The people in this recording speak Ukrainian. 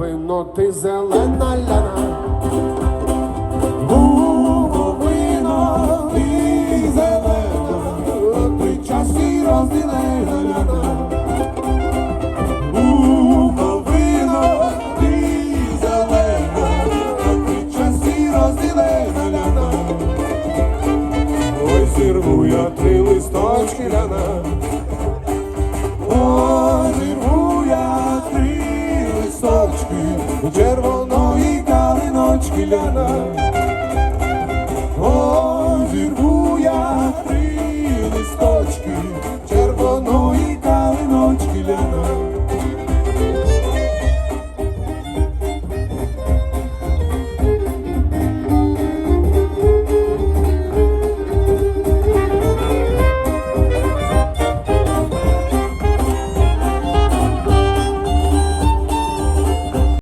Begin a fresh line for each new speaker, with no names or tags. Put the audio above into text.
Вино ти зелена ляна. Було вино ти зелена, ти часі розділена ляна. Було вино зелена, ти часі розділена ляна. Ой, зірву я три листочки ляна. у червоної калиночки ляна, О, зірву я три листочки, червоної калиночки ляна.